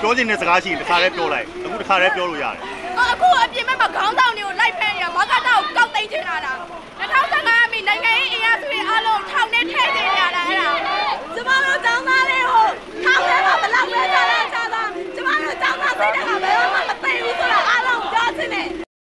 ပြောချင်တဲ့စကားရှိရင်တစ်ခါတည်းပြောလိုက်အခုတစ်ခါတည်းပြောလို့ရတယ်အခုအပြင်ဘက်မှာခေါင်းဆောင်တွေကိုလိုက်ဖ